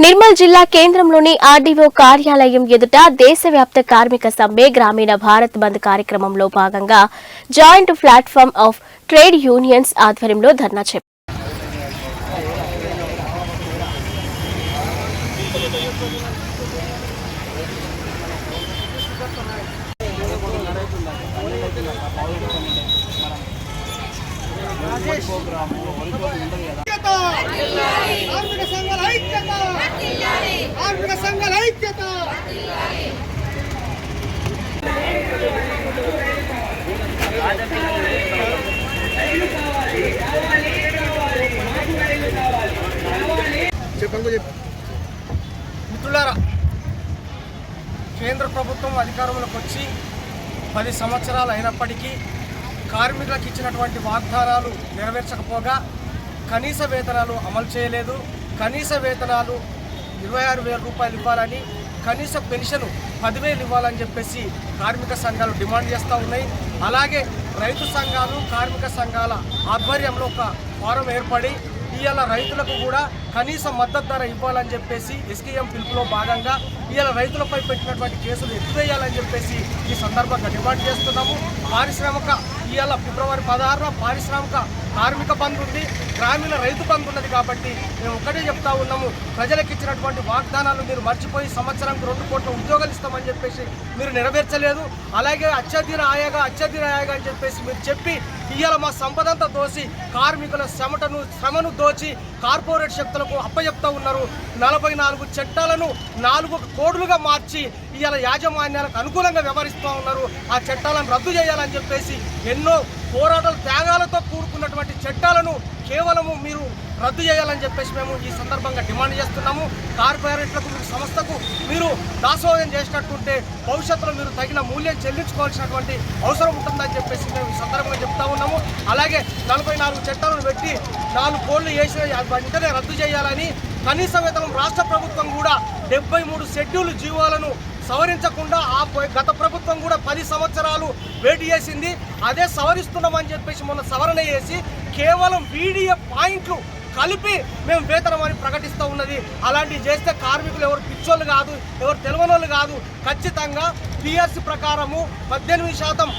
నిర్మల్ జిల్లా కేంద్రంలోని ఆర్డీఓ కార్యాలయం ఎదుట దేశవ్యాప్త కార్మిక సమ్మె గ్రామీణ భారత్ బంద్ కార్యక్రమంలో భాగంగా joint platform of trade unions ఆధ్వర్యంలో ధర్నా చెప్పారు ఐక్యత కార్మిక సంఘాల ఐక్యత కార్మిక సంఘాల ఐక్యత చెప్పండి చెప్పు మిత్రులారా కేంద్ర ప్రభుత్వం అధికారంలోకి వచ్చి పది సంవత్సరాలు అయినప్పటికీ కార్మికులకు ఇచ్చినటువంటి వాగ్దానాలు నెరవేర్చకపోగా కనీస వేతనాలు అమలు చేయలేదు. కనీస వేతనాలు ఇరవై ఆరు వేల రూపాయలు ఇవ్వాలని కనీస పెన్షన్ పదివేలు ఇవ్వాలని చెప్పేసి కార్మిక సంఘాలు డిమాండ్ చేస్తూ ఉన్నాయి. అలాగే రైతు సంఘాలు కార్మిక సంఘాల ఆధ్వర్యంలో ఒక ఫారం ఏర్పడి ఇవాళ రైతులకు కూడా కనీస మద్దతు ధర ఇవ్వాలని చెప్పేసి ఎస్కేఎం పిలుపులో భాగంగా ఇవాళ రైతులపై పెట్టినటువంటి కేసులు ఎత్తివేయాలని చెప్పేసి ఈ సందర్భంగా డిమాండ్ చేస్తున్నాము. పారిశ్రామిక ఇవాళ ఫిబ్రవరి పదహారున పారిశ్రామిక కార్మిక బంద్ ఉంది గ్రామీణ రైతు బంద్ ఉన్నది కాబట్టి మేము ఒకటే చెప్తా ఉన్నాము ప్రజలకు ఇచ్చినటువంటి వాగ్దానాలు మీరు మర్చిపోయి సంవత్సరానికి రెండు కోట్ల ఉద్యోగాలు ఇస్తామని చెప్పేసి మీరు నెరవేర్చలేదు. అలాగే అత్యధిన ఆయాగా అత్యధిన ఆయాగా అని చెప్పేసి మీరు చెప్పి ఇవాళ మా సంపదంతా దోసి కార్మికుల శ్రమటను శ్రమను దోచి కార్పొరేట్ శక్తులకు అప్పచెప్తా ఉన్నారు. నలభై నాలుగు చట్టాలను నాలుగు కోడ్లుగా మార్చి ఇవాళ యాజమాన్యాలకు అనుకూలంగా వ్యవహరిస్తూ ఉన్నారు. ఆ చట్టాలను రద్దు చేయాలని చెప్పేసి ఎన్నో పోరాటాలు త్యాగాలతో కూడుకున్నటువంటి చట్టాలను కేవలము మీరు రద్దు చేయాలని చెప్పేసి మేము ఈ సందర్భంగా డిమాండ్ చేస్తున్నాము. కార్పొరేట్లకు మీ సంస్థకు మీరు దాసోహం చేసినట్టుంటే భవిష్యత్తులో మీరు తగిన మూల్యం చెల్లించుకోవాల్సినటువంటి అవసరం ఉంటుందని చెప్పేసి మేము ఈ సందర్భంగా చెప్తా ఉన్నాము. అలాగే నలభై నాలుగు చట్టాలను పెట్టి నాలుగు కోళ్ళు వేసిన వెంటనే రద్దు చేయాలని కనీస వేతనం రాష్ట్ర ప్రభుత్వం కూడా డెబ్బై మూడు షెడ్యూల్ జీవోలను సవరించకుండా ఆ గత ప్రభుత్వం కూడా పది సంవత్సరాలు వేటు చేసింది. అదే సవరిస్తున్నామని చెప్పేసి మొన్న సవరణ చేసి కేవలం వీడియో పాయింట్లు కలిపి మేము వేతనం అని ప్రకటిస్తూ ఉన్నది. అలాంటివి చేస్తే కార్మికులు ఎవరు పిచ్చోళ్ళు కాదు ఎవరు తెలియనోళ్ళు కాదు. ఖచ్చితంగా పిఎస్సి ప్రకారము పద్దెనిమిది శాతం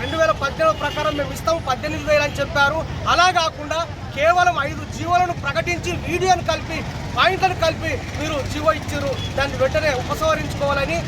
రెండు వేల పద్దెనిమిది ప్రకారం మేము ఇస్తాము పద్దెనిమిది వేలు అని చెప్పారు. అలా కాకుండా కేవలం ఐదు జీవోలను ప్రకటించి వీడియోను కలిపి పాయింట్లను కలిపి మీరు జీవో ఇచ్చారు. దాన్ని వెంటనే ఉపసంహరించుకోవాలని